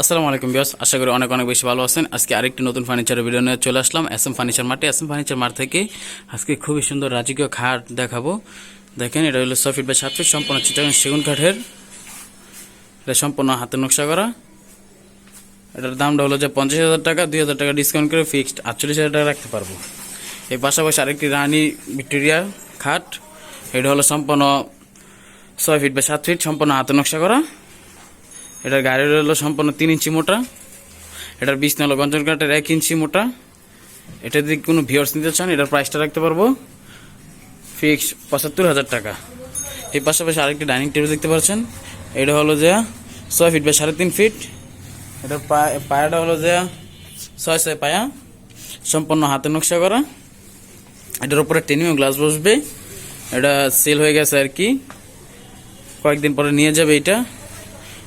আসসালামু আলাইকুম বিয়াস আশা করি অনেক অনেক বেশি ভালো আছেন। আজকে আরেকটি নতুন ফার্নিচারের ভিডিও নিয়ে চলে আসলাম। এস এম ফার্নিচার মাঠে এস এম ফার্নিচার মাঠ থেকে আজকে খুবই সুন্দর রাজকীয় খাট দেখাবো। দেখেন, এটা হলো ছয় ফিট বাই সাত ফিট সম্পূর্ণ চিটাগাং সেগুন কাঠের। এটা সম্পূর্ণ হাতে নকশা করা। এটার দামটা হলো যে পঞ্চাশ হাজার টাকা, দুই হাজার টাকা ডিসকাউন্ট করে ফিক্সড আটচল্লিশ হাজার টাকা রাখতে পারব। এই পাশাপাশি আরেকটি রানী ভিক্টোরিয়া খাট। এটা হলো সম্পূর্ণ ছয় ফিট বাই সাত ফিট সম্পূর্ণ হাতে নকশা করা। এটার গাড়ির হলো সম্পূর্ণ তিন ইঞ্চি মোটা, এটার বিছনা হলো গঞ্জন কাঠের এক ইঞ্চি মোটা। এটা যদি কোনো ভিওর্স নিতে চান, এটার প্রাইসটা রাখতে পারব ফিক্স পঁচাত্তর হাজার টাকা। এর পাশাপাশি আরেকটি ডাইনিং টেবিল দেখতে পাচ্ছেন, এটা হলো যে ছয় ফিট বা সাড়ে তিন ফিট এটার পায়াটা হলো যে ছয় ছয় পায়া, সম্পূর্ণ হাতে নকশা করা। এটার উপরে টেনিও গ্লাস বসবে। এটা সেল হয়ে গেছে আর কি। কয়েকদিন পরে নিয়ে যাবে এটা।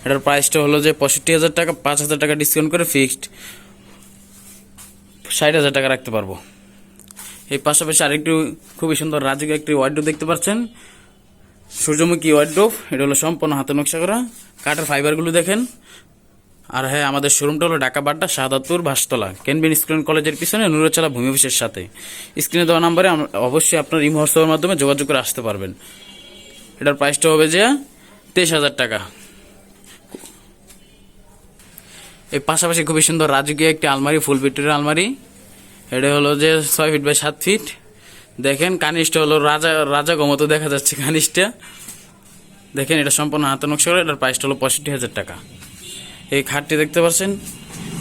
এটার প্রাইসটা হলো যে পঁয়ষট্টি হাজার টাকা, পাঁচ হাজার টাকা ডিসকাউন্ট করে ফিক্সড ষাট হাজার টাকা রাখতে পারব। এই পাশাপাশি আরেকটু খুবই সুন্দর রাজকীয় একটি ওয়ার্ড্রোপ দেখতে পাচ্ছেন। সূর্যমুখী ওয়ার্ড্রোপ এটা হলো সম্পূর্ণ হাতে নকশা করা। কাঠের ফাইবারগুলো দেখেন। আর হ্যাঁ আমাদের শোরুমটা হলো ঢাকা বাড্ডা শাহাদাতপুর ভাসতলা, কেনবিন স্কুল কলেজের পিছনে, নুরচালা ভূমি অফিসের সাথে। স্ক্রিনে দেওয়া নাম্বারে অবশ্যই আপনার ইমো হোয়াটসঅ্যাপের মাধ্যমে যোগাযোগ করে আসতে পারবেন। এটার প্রাইসটা হবে যে তেইশ হাজার টাকা। এই পাশাপাশি খুবই সুন্দর রাজকীয় একটি আলমারি, ফুল ভিক্টোরিয়ার আলমারি। এটা হলো যে ছয় ফিট বাই সাত ফিট দেখেন কানিসটা হলো রাজা রাজা গমতো দেখা যাচ্ছে কানিসটা দেখেন, এটা সম্পূর্ণ হাতে নকশা করা। এটার প্রাইসটা হলো পঁয়ষট্টি হাজার টাকা। এই খাটটি দেখতে পাচ্ছেন?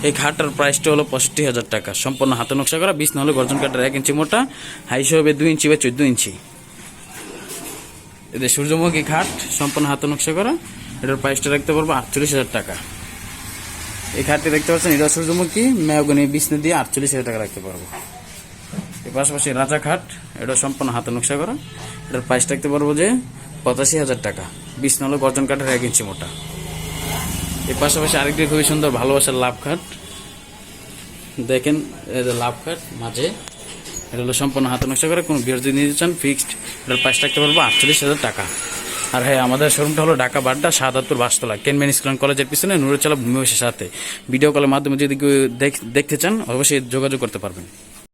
এই খাটটার প্রাইসটা হলো পঁয়ষট্টি হাজার টাকা। সম্পূর্ণ হাতে নকশা করা। বিছ হলো গর্জন কাটার এক ইঞ্চি মোটা। হাইস হবে দুই ইঞ্চি বা চোদ্দ ইঞ্চি। এদের সূর্যমুখী খাট, সম্পূর্ণ হাতে নকশা করা। এটার প্রাইসটা রাখতে পারব আটচল্লিশ হাজার টাকা। এই খাটটি দেখতে পাচ্ছেন, এটা সূর্যমুখী মেয়গনি বিছনা দিয়ে আটচল্লিশ হাজার টাকা রাখতে পারব। এর পাশাপাশি রাজা খাট, এটা সম্পূর্ণ হাতে নকশা করা। এটার প্রাইস রাখতে পারব যে পঁচাশি হাজার টাকা। বিছনা হলো গর্জন কাঠের এক ইঞ্চি মোটা। এর পাশাপাশি আরেকটি খুবই সুন্দর ভালোবাসার লাভ খাট। দেখেন যে লাভ খাট মাঝে। এটা হলো সম্পূর্ণ হাতে নকশা করে, কোনো বিয়ার যদি নিতে চান ফিক্সড এটার প্রাইস রাখতে পারব আটচল্লিশ হাজার টাকা। আর হ্যাঁ আমাদের শোরুমটা হলো ঢাকা বাড্ডা সাদাতপুর বাসতলা কেনম্যান স্কুল কলেজের পিছনে নুরুচালা ভূমিবাসের সাথে। ভিডিও কলের মাধ্যমে যদি দেখতে চান, অবশ্যই যোগাযোগ করতে পারবেন।